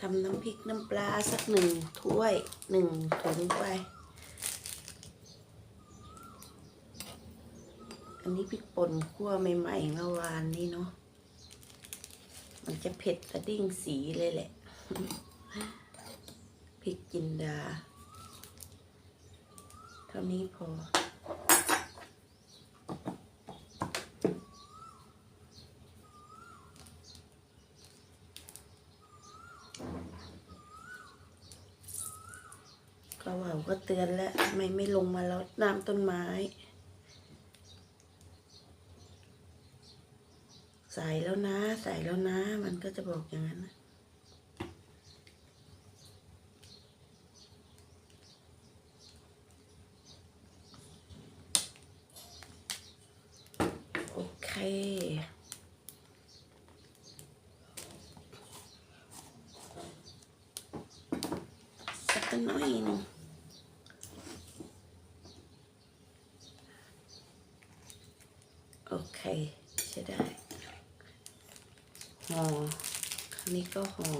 ทำน้ำพริกน้ำปลาสักหนึ่งถ้วยหนึ่งถุงไป อันนี้พริกป่นคั่วใหม่ๆเมื่อวานนี้เนาะ มันจะเผ็ดกระดิ่งสีเลยแหละ พริกจินดา เท่านี้พอ ก็ว่าก็เตือนแล้วทำไมไม่ลงมาแล้วน้ำต้นไม้ใส่แล้วนะใส่แล้วนะ มันก็จะบอกอย่างนั้นนะโอเคสักหน่อยหนึงโอเคใช้ได้ ห่ อ คราวนี้ก็ห่อ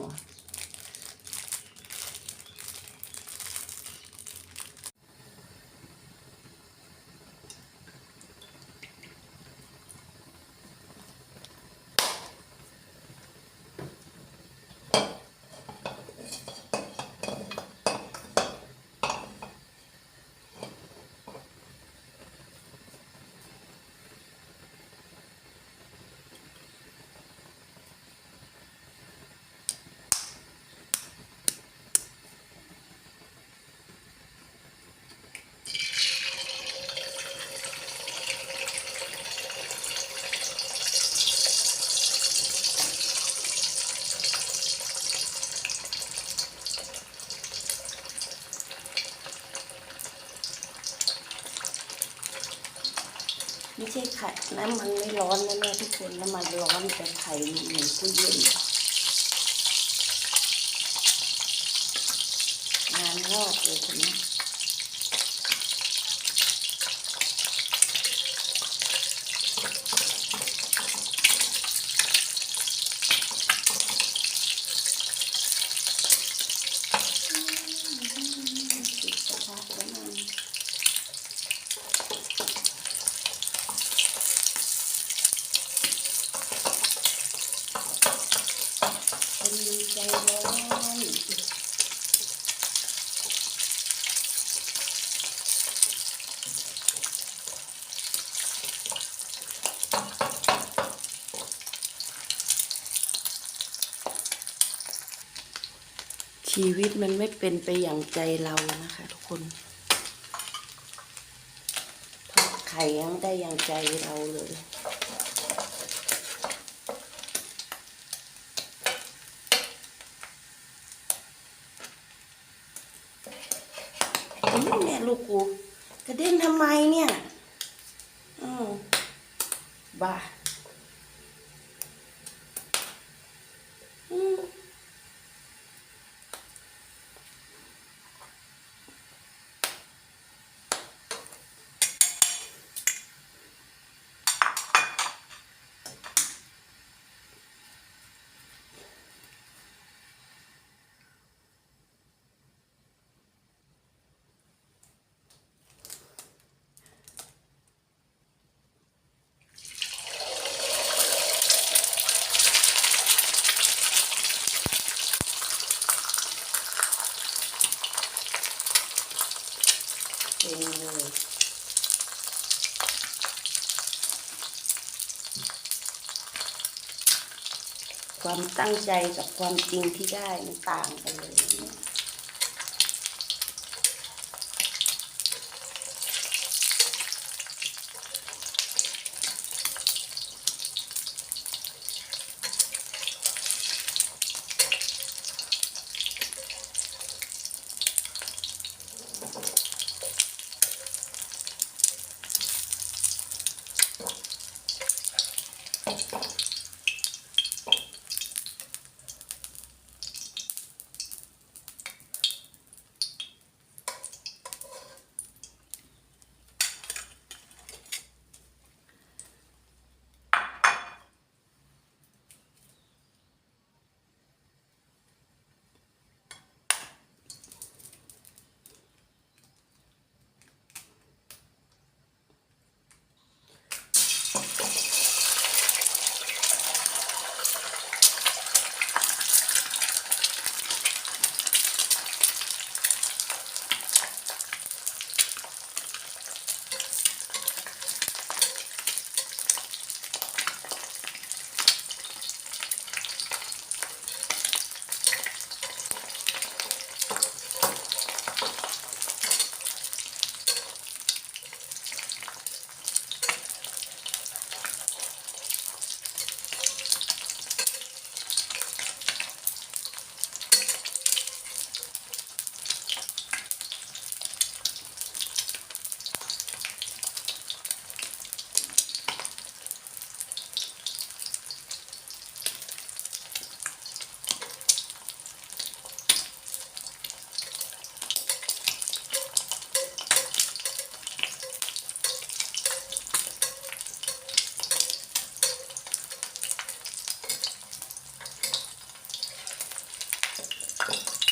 ไม่ใช่ไข่น้ำมันไม่ร้อนนะเนี่ยทุกคนน้ำมันร้อนแต่ไข่เหมือนตู้เย็นงานงอกเลยคนนี้ปิดกระทะแล้วมัน คนมี ใจร้อนชีวิตมันไม่เป็นไปอย่างใจเรานะคะทุกคนทอดไข่ยังไม่ได้อย่างใจเราเลย เนี่ยลูกกูกระเด็นทำไมเนี่ย อืมบ้าอืม เป็นเลยความตั้งใจกับความจริงที่ได้มันต่างกันเลยเนี่ย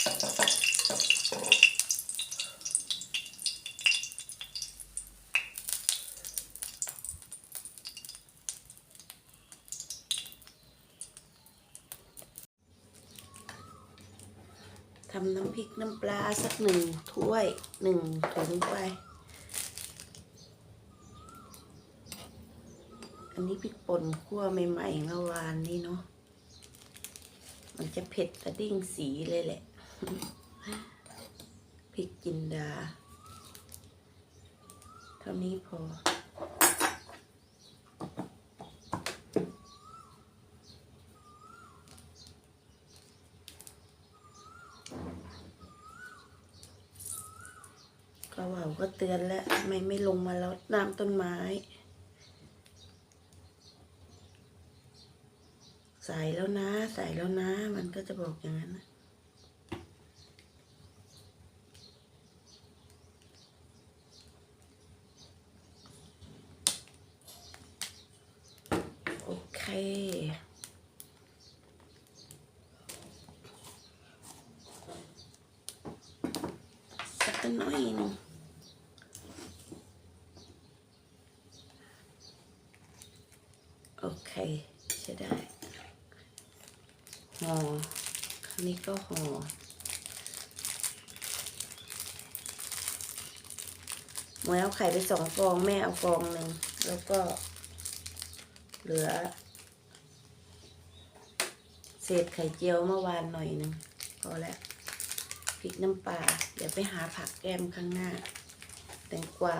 ทำน้ำพริกน้ำปลาสักหนึ่งถ้วยหนึ่งถุงไป อันนี้พริกป่นคั่วใหม่ๆเมื่อวานนี้เนาะ มันจะเผ็ดกระดิ่งสีเลยแหละ พริกจินดา เท่านี้พอ ก็ว่าก็เตือนแล้วทำไมไม่ลงมาแล้วน้ำต้นไม้ใส่แล้วนะ ใส่แล้วนะ มันก็จะบอกอย่างนั้นนะโอเค สักน่อยหนึงโอเคใช้ได้ห่ออันนี้ก็ห่อหมวยเอาไข่ไปสองฟองแม่เอาฟองหนึ่งแล้วก็เหลือ เศษไข่เจียวเมื่อวานหน่อยหนึ่งพอแล้วพริกน้ำปลาเดี๋ยวไปหาผักแก้มข้างหน้าแตงกวา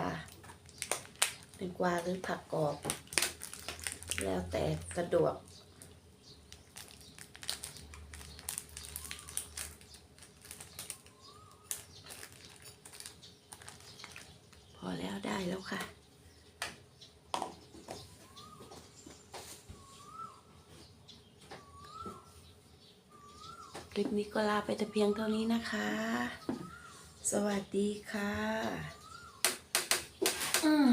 แตงกวาหรือผักกรอบ แล้วแต่สะดวกพอแล้วได้แล้วค่ะ ลิปนี้ก็ลาไปแต่เพียงเท่านี้นะคะ สวัสดีค่ะ อืม